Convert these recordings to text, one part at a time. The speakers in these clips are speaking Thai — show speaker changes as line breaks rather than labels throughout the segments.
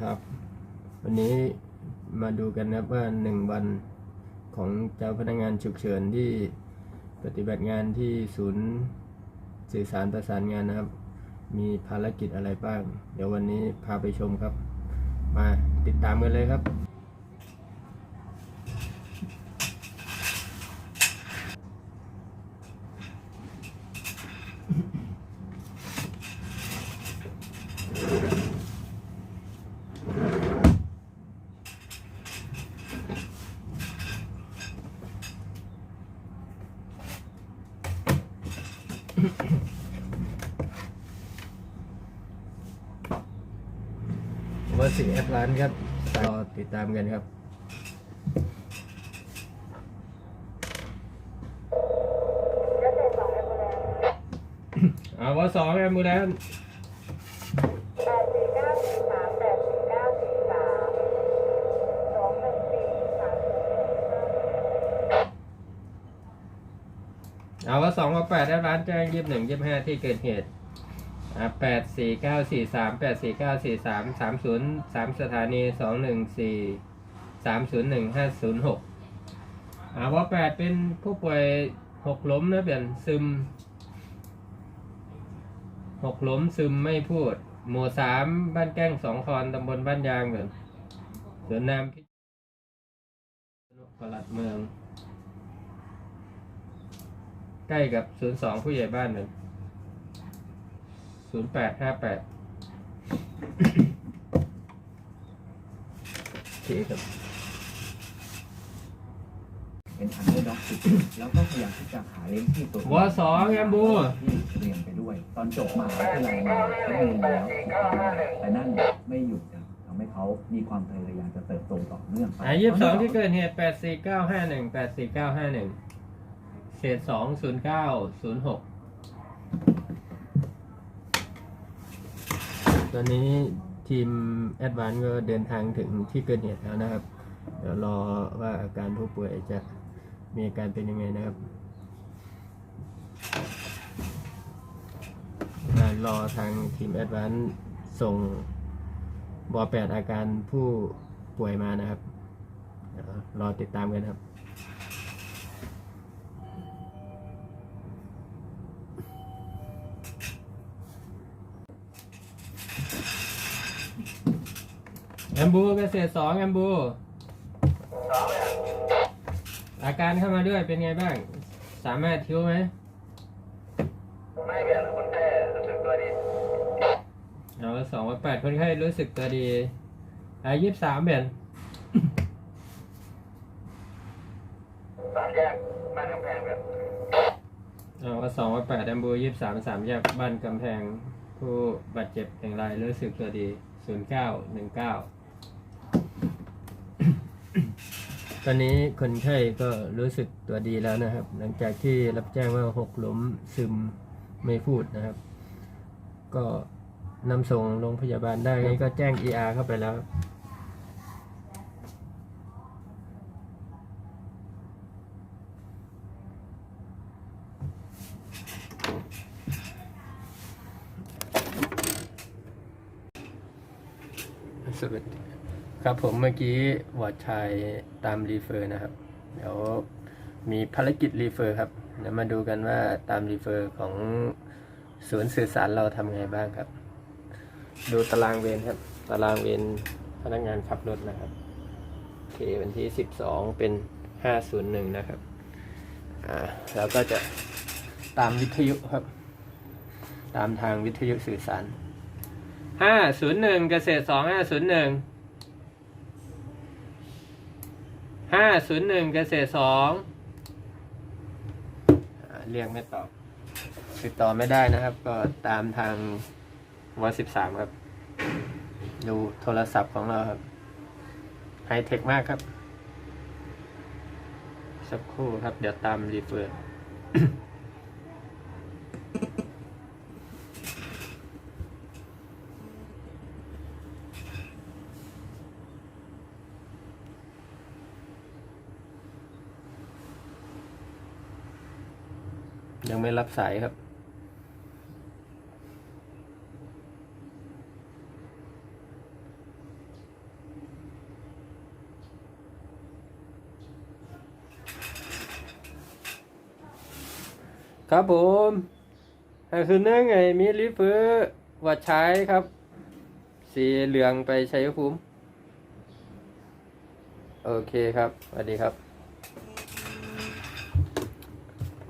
ครับ วันนี้มาดูกันนะครับว่าหนึ่งวันของเจ้าพนักงานฉุกเฉินที่ปฏิบัติงานที่ศูนย์สื่อสารประสานงานนะครับ มีภารกิจอะไรบ้าง เดี๋ยววันนี้พาไปชมครับ มาติดตามกันเลยครับ ว่าสิ่แอปร้านครับรอติดตามกันครับเอ่าว่าสองแอมบูแลนซ์
เอา
ว่าสองว่าแปดแอปร้านแจ้งยี่สิบหนึ่งยี่สิบห้าที่เกิดเหตุ แปดสี่เก้าสี่สามแปดสี่เก้าสี่สามสามศูนย์สามสถานีสองหนึ่งสี่สามศูนย์หนึ่งห้าศูนย์หกอ่าว่าแปดเป็นผู้ป่วยหกล้มนะเปลี่ยนซึมหกล้มซึมไม่พูด หมู่สามบ้านแก้งสองคอนตำบลบ้านยางเหมือนสวนน้ำพิษปลัดเมือง ใกล้กับศูนย์สองผู้ใหญ่บ้านเหมือน ศูนย์แปดห้าแปดโอเคครับ
เป็นอันเดอร์ด็อกสุดแล้วก็พยายามที่จะหาเลี้ยงที่ตัว
วสองแอมบู
ที่เรียนไปด้วย ตอนจบมหาวิทยาลัยมาก็มีแล้วแต่นั่นไม่หยุดครับทำให้เขามีความพยายามจะเติบโตต่อเนื่องไป
อ่ายี่สิบสองที่เกิดเหตุแปดสี่เก้าห้าหนึ่งแปดสี่เก้าห้าหนึ่งเศษสองศูนย์เก้าศูนย์หก ตอนนี้ทีมแอดวานก็เดินทางถึงที่เกิดเหตุแล้วนะครับ เดี๋ยวรอว่าอาการผู้ป่วยจะมีอาการเป็นยังไงนะครับอ่ารอทางทีมแอดวานส่งบอแปดอาการผู้ป่วยมานะครับ รอติดตามกันครับ แอมบูเกษตรสองแอมบูอาการเข้ามาด้วยเป็นไงบ้าง สามารถทิ้วไหม
ไม่เปลี่ยนคนแค่รู้สึกตัวดี
เอาสองวันแปดคนไข้รู้สึกตัวดีอายี่สิบสามเปลี่ยน
สามแยกบ้านกำแพงแบบ
เอาสองวันแปดแอมบูยี่สิบสามสามแยกบ้านกำแพง ผู้บาดเจ็บอย่างไรรู้สึกตัวดีศูนย์เก้าหนึ่งเก้า ตอนนี้คนไข้ก็รู้สึกตัวดีแล้วนะครับ หลังจากที่รับแจ้งว่าหกล้มซึมไม่พูดนะครับ ก็นำส่งโรงพยาบาลได้งั้นก็แจ้ง ER เข้าไปแล้วสวัสดี ครับผมเมื่อกี้วอดชายตามรีเฟอร์นะครับ เดี๋ยวมีภารกิจรีเฟอร์ครับเดี๋ยวมาดูกันว่าตามรีเฟอร์ของศูนย์สื่อสารเราทำไงบ้างครับ ดูตารางเวรครับ ตารางเวรพนักงานขับรถนะครับโอเควันที่ 12 เป็น 501 นะครับอ่าแล้วก็จะตามวิทยุครับ ตามทางวิทยุสื่อสาร 501 เกษตร 2501 ห้าศูนย์หนึ่งห้าศูนย์หนึ่งเกษตรสองเรียกไม่ตอบติดต่อไม่ได้นะครับ ก็ตามทางวันสิบสามครับ ดูโทรศัพท์ของเราครับไฮเทคมากครับ สักครู่ครับ เดี๋ยวตามรีเฟอร์ ยังไม่รับสายครับ ครับผมคือเนื่องไงมีลิฟเฟอร์วัดใช้ครับ สีเหลืองไปใช้ภูมิโอเคครับสวัสดีครับ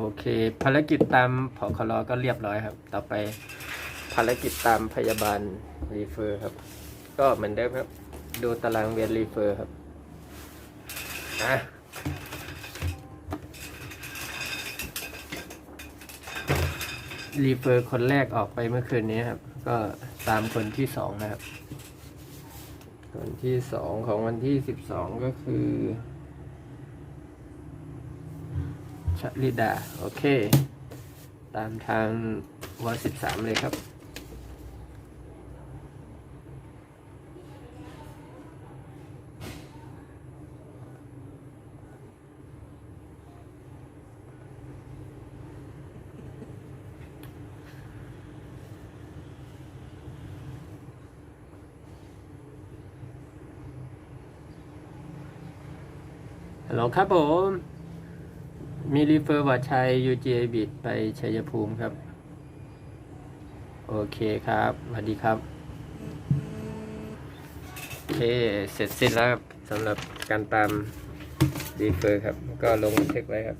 โอเค ภารกิจตามผอคลอก็เรียบร้อยครับ ต่อไปภารกิจตามพยาบาลรีเฟอร์ครับ ก็เหมือนเดิมครับ ดูตารางเวียนรีเฟอร์ครับอะรีเฟอร์คนแรกออกไปเมื่อคืนนี้ครับ ก็ตามคนที่สองนะครับ คนที่สองของวันที่สิบสองก็คือ ชลิดา โอเค ตามทางวันสิบสามเลยครับ ฮัลโหลครับผม มีรีเฟอร์วัดชัย UGA บิดไปชัยภูมิครับ โอเคครับสวัสดีครับ โอเค เสร็จสิ้นแล้วครับสำหรับการตามรีเฟอร์ครับ ก็ลงบันทึกไว้ครับ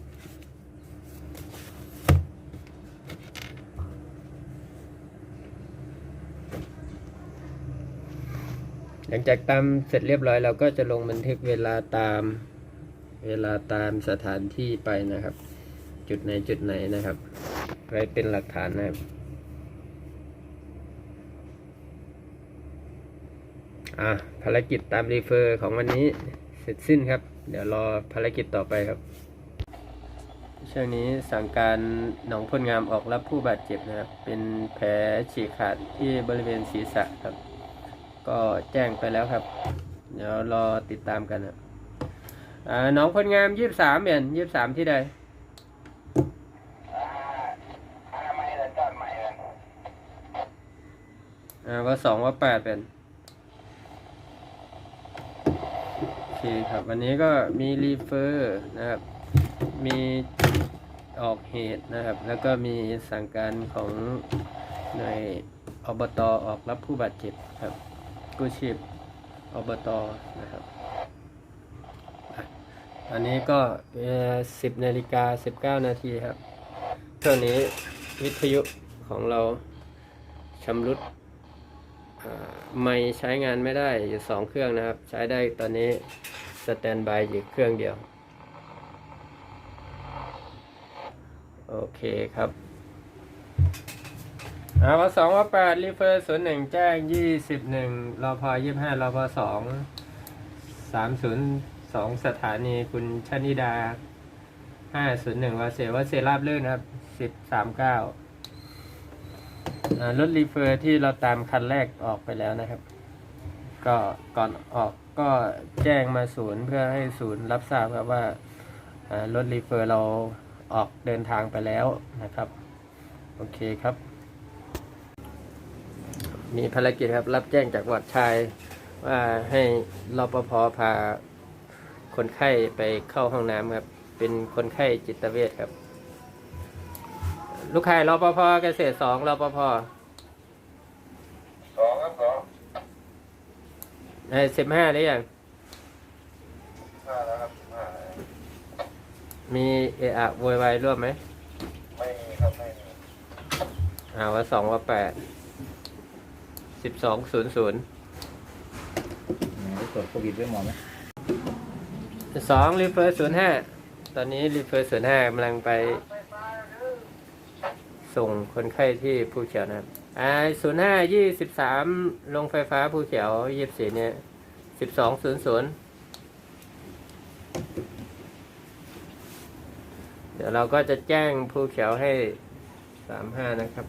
หลังจากตามเสร็จเรียบร้อยเราก็จะลงบันทึกเวลาตาม เวลาตามสถานที่ไปนะครับ จุดไหนจุดไหนนะครับ ไว้เป็นหลักฐานนะครับอะภารกิจตามรีเฟอร์ของวันนี้เสร็จสิ้นครับ เดี๋ยวรอภารกิจต่อไปครับช่วงนี้สั่งการหนองพ่นงามออกรับผู้บาดเจ็บนะครับ เป็นแผลฉีกขาดที่บริเวณศีรษะครับ ก็แจ้งไปแล้วครับ เดี๋ยวรอติดตามกันนะ น้องคนงามยี่สิบสามเปลี่ยนยี่สิบสามที่ใด
อ่าอนามัยเลยจอดใหม่เลย
อ่าว่าสองว่าแปดเป็นโอเคครับวันนี้ก็มีรีเฟอร์นะครับ มีออกเหตุนะครับ แล้วก็มีสั่งการของหน่วยอบตออกรับผู้บาดเจ็บครับกู้ชีพอบตนะครับ อันนี้ก็สิบนาฬิกาสิบเก้านาทีครับช่วงนี้วิทยุของเราชำรุดไม่ใช้งานไม่ได้อยู่สองเครื่องนะครับ ใช้ได้ตอนนี้สแตนบายอยู่เครื่องเดียว โอเคครับอาว่าสองว่าแปดรีเฟอร์ศูนย์หนึ่งแจ้งยี่สิบหนึ่งรอพอยี่ห้ารอพอสองสามศูนย์ สองสถานีคุณชนิดาห้าศูนย์หนึ่งวาเซวาเซราบลื่นครับสิบสามเก้ารถรีเฟอร์ที่เราตามคันแรกออกไปแล้วนะครับ ก็ก่อนออกก็แจ้งมาศูนย์เพื่อให้ศูนย์รับทราบครับว่าอ่ารถรีเฟอร์เราออกเดินทางไปแล้วนะครับ โอเคครับ มีภารกิจครับรับแจ้งจากวัดชายว่าให้รปภพา คนไข้ไปเข้าห้องน้ำครับ เป็นคนไข้จิตเวชครับ ลูกไข่รปภเกษตรสองรปภ
สองครับสอง
ในสิบห้าได้ยัง
ห้าแล้วครับห้า
มีเอะอะโวยวายร่วมไหม
ไม่มีครับไม่มี
อ่าว่าสองว่าแปดสิบสองศูนย์ศูนย์
ได้ตรวจโควิดด้วยหมอไหม
สองรีเฟอร์ศูนย์ห้าตอนนี้รีเฟอร์ศูนย์ห้ากำลังไป ส่งคนไข้ที่ภูเขียวนะครับอ่าศูนย์ห้ายี่สิบสามลงไฟฟ้าภูเขียวยี่สิบสี่เนี่ยสิบสองศูนย์ศูนย์เดี๋ยวเราก็จะแจ้งภูเขียวให้สามห้านะครับ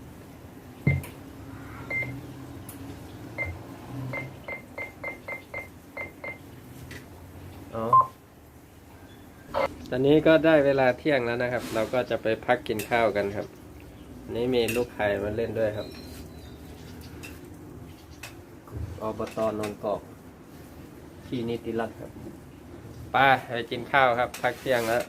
อ๋อ ตอนนี้ก็ได้เวลาเที่ยงแล้วนะครับ เราก็จะไปพักกินข้าวกันครับ นี่มีลูกไข่มาเล่นด้วยครับอบตอนนกอกที่นิติรัตน์ครับไป้าไปกินข้าวครับ พักเที่ยงแล้ว